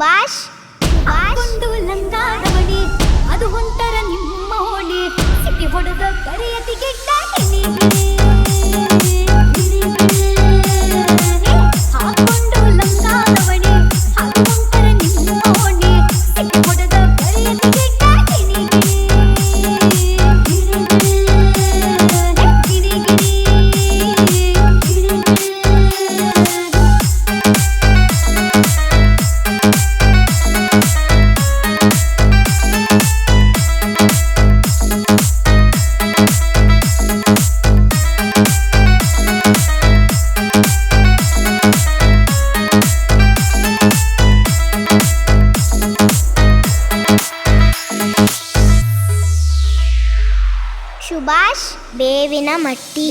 সুবাস సుభాష్ బేవిన మట్టి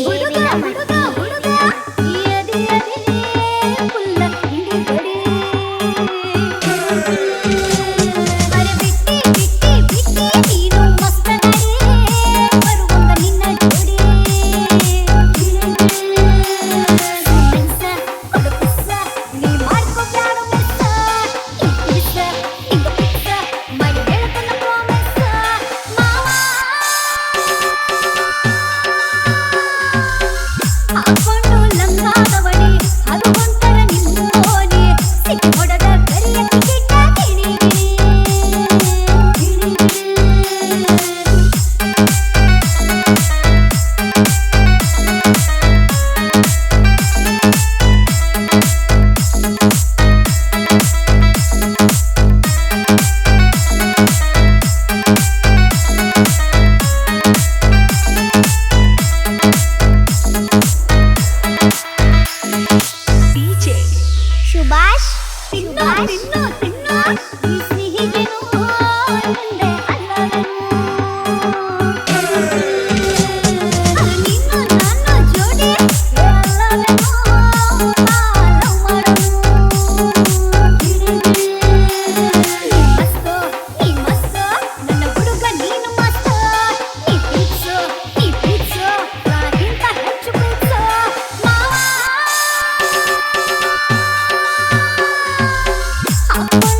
తిన్నా తిన్నా తిన్నా. ఈ స్నేహితుడు ఉండే Bye.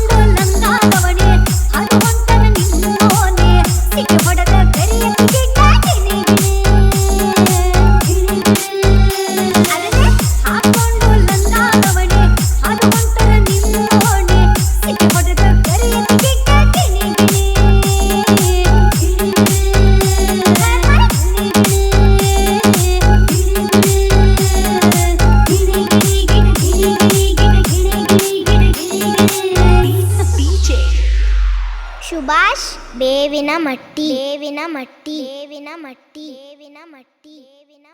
ಡ್ಯಾಶ್ ಬೇವಿನ ಮಟ್ಟಿ ಬೇವಿನ ಮಟ್ಟಿ ಬೇವಿನ ಮಟ್ಟಿ ಬೇವಿನ ಮಟ್ಟಿ ಬೇವಿನ